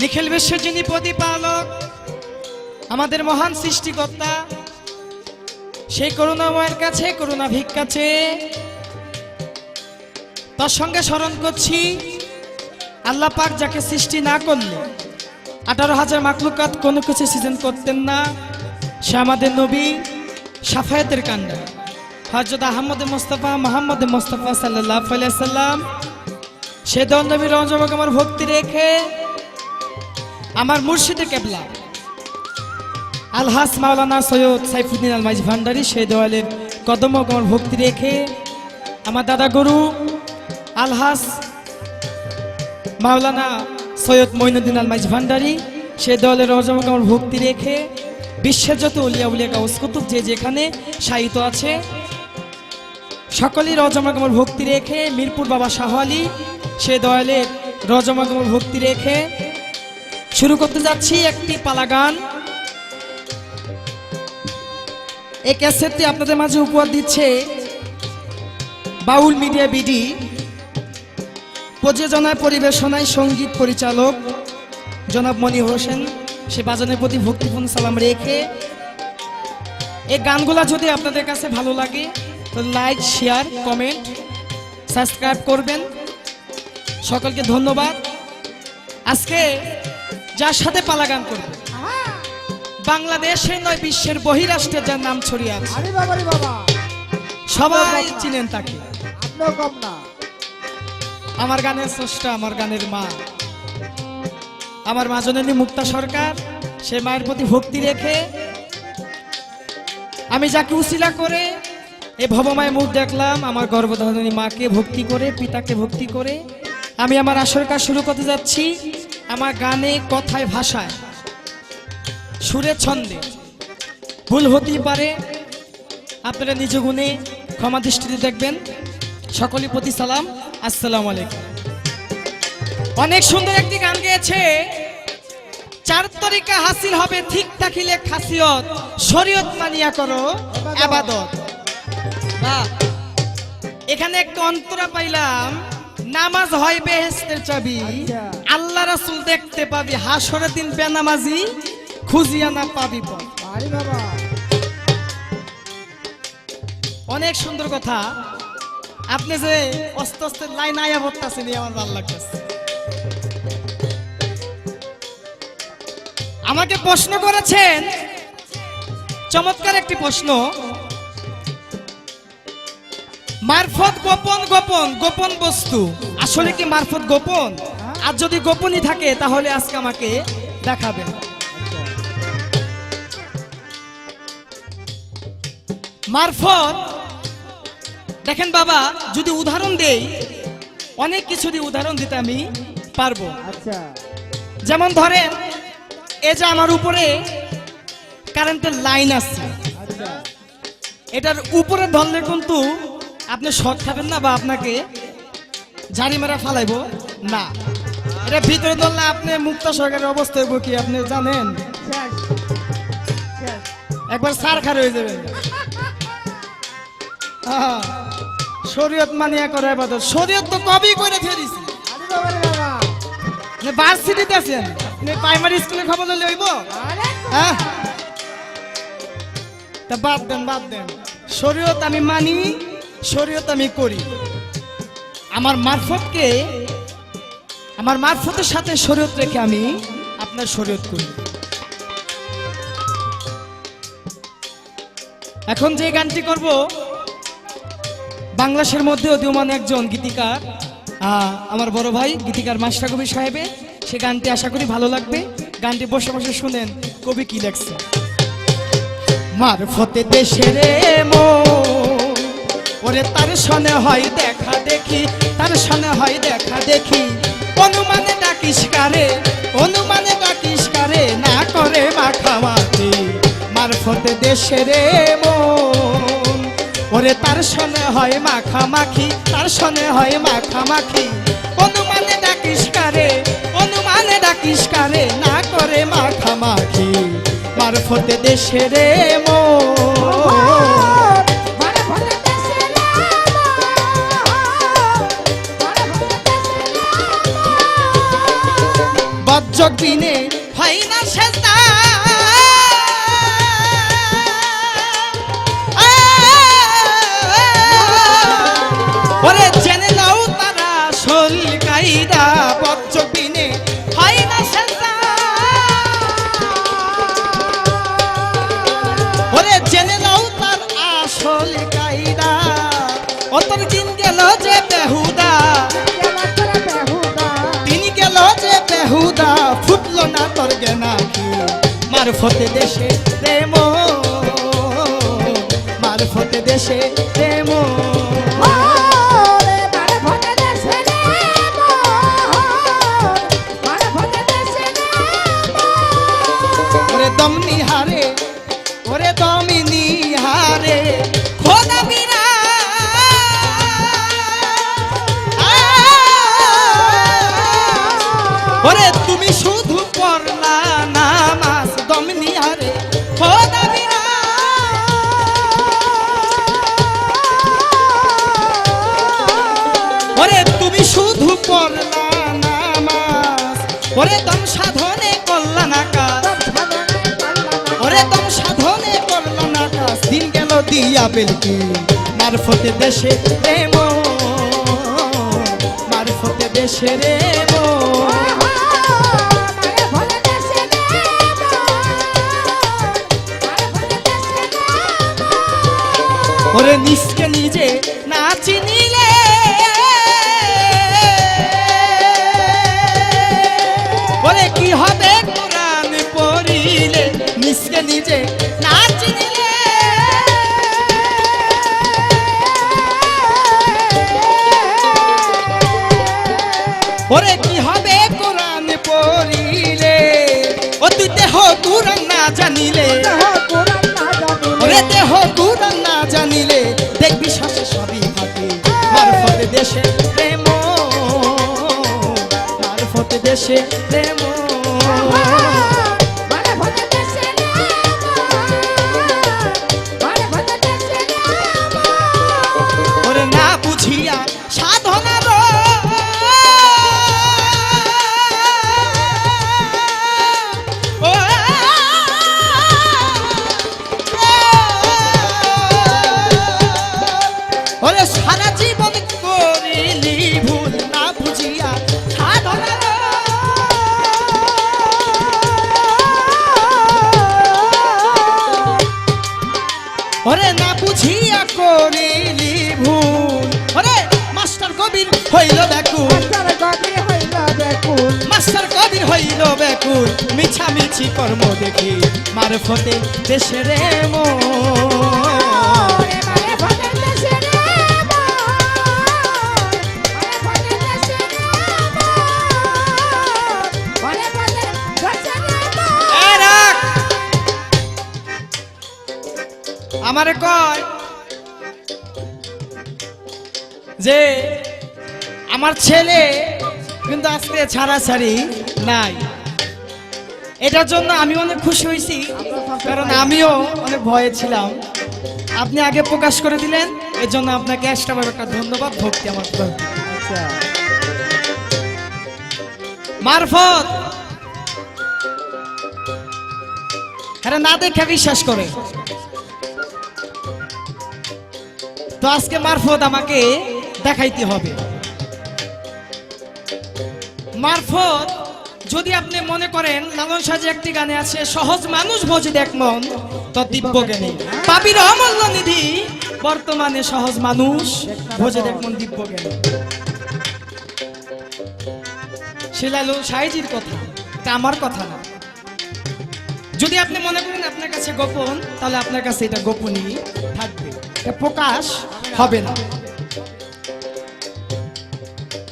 নিখিল বিশ্বের যিনি প্রতিপালক, আমাদের মহান সৃষ্টিকর্তা। সেই করুণাময়ের কাছে, করুণা ভিক্ষা চেয়ে তার সঙ্গে স্মরণ করছি, আল্লাহ পাক যাকে সৃষ্টি না করলে, আঠারো হাজার মাকলুকাত কোনো কিছু সৃজন করতেন না। সে আমাদের নবী সাফায়াতের কান্ডা হজরত আহমদ মোস্তফা, মোহাম্মদ মোস্তফা সাল্লাহ সাল্লাম সে দল নবী রঞ্জমক আমার ভক্তি রেখে আমার মুর্শিদে কেবলা। আলহাস মাওলানা সৈয়দ সাইফুদ্দিন আল মাইজ ভান্ডারি, সেই দেওয়ালের কদম ভক্তি রেখে আমার দাদা গুরু আলহাস মাওলানা সৈয়দ মঈনুদ্দিন আল মাইজ ভান্ডারি, সেই দলের রজমক আমার ভক্তি রেখে বিশ্বের যত উলিয়া উলিয়া কাউস কুতুব যে যেখানে সাহিত্য আছে, সকলেই রজমাগমর ভক্তি রেখে মিরপুর বাবা শাহ আলী সে দয়ালের রজমাগমর ভক্তি রেখে শুরু করতে যাচ্ছি একটি পালা গান এই ক্যাসেটটি আপনাদের মাঝে উপহার দিচ্ছে বাউল মিডিয়া বিডি, প্রযোজনায়, পরিবেশনায় সংগীত পরিচালক জনাব মনি হোসেন। সে বাজানের প্রতি ভক্তিপূর্ণ সালাম রেখে এই গানগুলা যদি আপনাদের কাছে ভালো লাগে, তো লাইক, শেয়ার, কমেন্ট, সাবস্ক্রাইব করবেন। সকলকে ধন্যবাদ। আজকে যার সাথে পালা গান করবে। বাংলাদেশের নয় বিশ্বের বহিরাষ্ট্রে যার নাম ছড়িয়ে আছে। বাবা সবাই চিনেন তাকে। আমার গানের স্রষ্টা আমার গানের মা। আমার মা জননী মুক্তা সরকার সে মায়ের প্রতি ভক্তি রেখে আমি যাকে উসিলা করে এ ভবমায় মুখ দেখলাম আমার গর্ভধারণী মাকে ভক্তি করে পিতাকে ভক্তি করে আমি আমার আসর কাজ শুরু করতে যাচ্ছি। আমার গানে কথায় ভাষায়। সুরে ছন্দে। ভুল হতেই পারে। আপনারা নিজ গুণে ক্ষমা দৃষ্টিতে দেখবেন। সকলের প্রতি সালাম। আসসালামু আলাইকুম। অনেক সুন্দর একটি গান গেয়েছে। চার তরিকা হাসিল হবে ঠিক থাকিলে খাসিয়ত। শরীয়ত মানিয়া করো, আবাদত। এখানে একটু অন্তরা পাইলাম। নামাজ হয় বেহেস্তের চাবি। আচ্ছা। আল্লাহ রাসূল দেখতে পাবি হাসরের দিন বেনামাজি খুঁজিয়া না পাবি বাবা। অনেক সুন্দর কথা। আপনি যে অস্তে অস্তে লাইন আয়া পড়তেছেন আমার ভালো লাগতেছে। আমাকে প্রশ্ন করেছেন চমৎকার একটি প্রশ্ন। মারফত গোপন গোপন গোপন বস্তু। আসলে কি মারফত গোপন? আর যদি গোপনই থাকে তাহলে আজকে আমাকে দেখাবেন মারফত দেখেন বাবা যদি উদাহরণ দেই অনেক কিছু দিয়ে উদাহরণ দিতে আমি পারব। আচ্ছা। যেমন ধরেন এ যে আমার উপরে কারেন্টের লাইন আছে। আচ্ছা। এটার উপরে ধরলে কিন্তু আপনি শর্ট খাবেন না বা আপনাকে ঝাড়ি মারা ফালাইবো না। এটা ভিতরে ধরলে আপনি মুক্ত সরকারের অবস্থায় কি আপনি জানেন? একবার সার খার হয়ে যাবেন শরীয়ত মানিয়া করে এবাদত শরীয়ত তো কবেই করে ফেরিছি ভার্সিটিতে আছেন? প্রাইমারি স্কুলে খবর দিলে হইব? হ্যাঁ? তা বাদ দেন বাদ দেন। শরীয়ত আমি মানি শরীয়ত আমি করি। আমার মারফতকে আমার মারফতের সাথে শরীয়ত রেখে আমি আপনার শরীয়ত করি। এখন যে গানটি করব, বাংলাদেশের মধ্যে অধিমান একজন গীতিকার আমার বড় ভাই গীতিকার মাস্টার কবি সাহেবে, সে গানটি আশা করি ভালো লাগবে। গানটি বসে বসে শুনেন, কবি কি লেখছে? মারফতে দেশের ওরে তার সনে হয় দেখা দেখি, তার সনে হয় দেখা দেখি। অনুমানে ডাকিস কারে অনুমানে ডাকিস কারে, না করে মাখামাখি মারফতে দেশের মন। ওরে তার সনে হয় মাখামাখি তার সনে হয় মাখামাখি অনুমানে ডাকিস কারে অনুমানে ডাকিস কারে, না করে মাখামাখি মারফতে মন মানে। পঞ্চক বিনে হয় না সেজদা। ওরে জেনে নাও তারা শরীর কাইদা পঞ্চক বিনে হয় না সেজদা। তোর গেনা কি? মারফতে দেশে প্রেম। মারফতে দেশে প্রেম। ওরে দমনি হারে ওরে দমিনি হারে খোদা বিনা ওরে তুমি শুধু দিয়া বেলকি মারফতে দেশে প্রেম। মারফতে দেশে রে ওরে নিজকে নিজে না চিনিলে ওরে কি হবে কোরআন পড়িলে? ও তুই দেহ কোরআন না জানিলে। ওরে দেহ কোরআন না জানিলে দেখবি শ্বাসে সবই থাকে। মারফতে দেশে প্রেম মারফতে দেশে প্রেম। ওরে সারা জীবন করিলি ভুল না বুঝিয়া সাধনার ওরে না বুঝিয়া করিলি ভুল। ওরে মাস্টার কবির হইল বেকুল মাস্টার কবির হইল বেকুল মিছা মিছি কর্ম দেখি মারফতে দেশের আমারে কয় যে আমার ছেলে কিন্তু আজকে ছাড়াছাড়ি নাই। এটার জন্য আমি অনেক খুশি হয়েছি কারণ আমিও অনেক ভয়ে ছিলাম। আপনি আগে প্রকাশ করে দিলেন এর জন্য আপনাকে এক্সট্রাভাবে একটা ধন্যবাদ ভক্তি আমার মারফত! হ্যাঁ না দেখে বিশ্বাস করে। তো আজকে মারফত আমাকে দেখাইতে হবে। মারফত, যদি আপনি মনে করেন, লালন সাজে একটি গানে আছে, সহজ মানুষ বোঝে দেখ মন, তো দিব্য জ্ঞানী। পাপির অমূল্য নিধি, বর্তমানে সহজ মানুষ বোঝে দেখ মন, দিব্য জ্ঞানী। সে লালন সাইজির কথা এটা আমার কথা না। যদি আপনি মনে করেন আপনার কাছে গোপন, তাহলে আপনার কাছে এটা গোপনই থাকবে। প্রকাশ হবে না।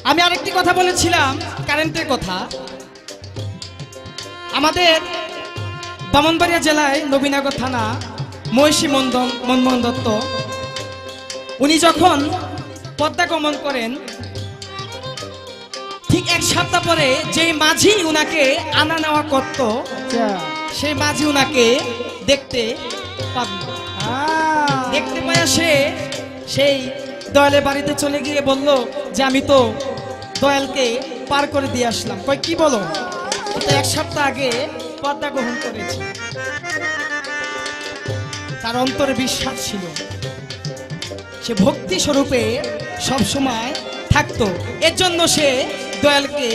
আমি আরেকটি কথা বলেছিলাম কারেন্টের কথা। আমাদের বামনবাড়িয়া জেলায় নবীনগর থানা মহিষী মন্দন মনমোহন দত্ত উনি যখন পদ্মা গমন করেন ঠিক এক সপ্তাহ পরে যে মাঝি উনাকে আনা নেওয়া করত সেই মাঝি উনাকে দেখতে পাবল দেখতে পায়া সে সেই দয়ালের বাড়িতে চলে গিয়ে বলল যে আমি তো দয়ালকে পার করে দিয়ে আসলাম। কয় কি বলো? তো এক সপ্তাহ আগে পদ্মা গ্রহণ করেছে। তার অন্তরে বিশ্বাস ছিল। সে ভক্তি স্বরূপে সবসময় থাকতো। এর জন্য সে দয়ালকে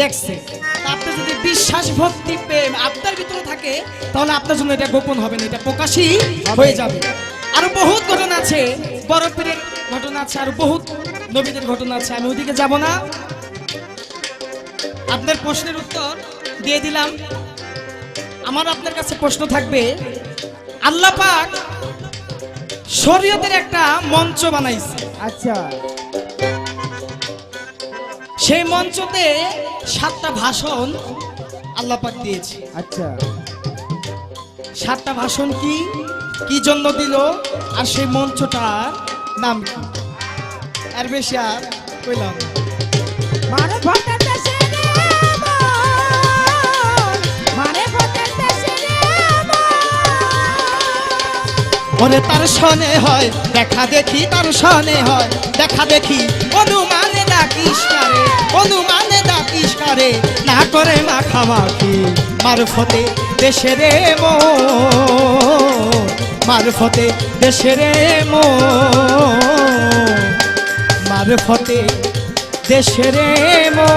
দেখছে। আপনার যদি বিশ্বাস ভক্তি প্রেম আপনার ভিতরে থাকে তাহলে আপনার জন্য এটা গোপন হবে না এটা প্রকাশই হয়ে যাবে। আরও বহুত ঘটনা আছে। বড় পীরের ঘটনা আছে আর বহুত নবীদের ঘটনা আছে। আমি ওদিকে যাব না। আপনার প্রশ্নের উত্তর দিয়ে দিলাম। আমার আপনার কাছে প্রশ্ন থাকবে আল্লাহ পাক শরীয়তের একটা মঞ্চ বানাইছে। আচ্ছা। সেই মঞ্চতে সাতটা ভাষণ আল্লাহ পাক দিয়েছে। আচ্ছা। সাতটা ভাষণ কি? কি জন্য দিল? আর সেই মঞ্চটার নাম কি? আর বেশি আর কইলাম দেশে রে দেশে রে। ওরে তার সনে হয় দেখা দেখি তার সনে হয়। দেখা দেখি অনুমানে ডাকিস কারে অনুমানে ডাকিস কারে। না করে মাখামাখি মারফতে দেশের মো। মারফতে দেশের মো মারফতে দেশের মো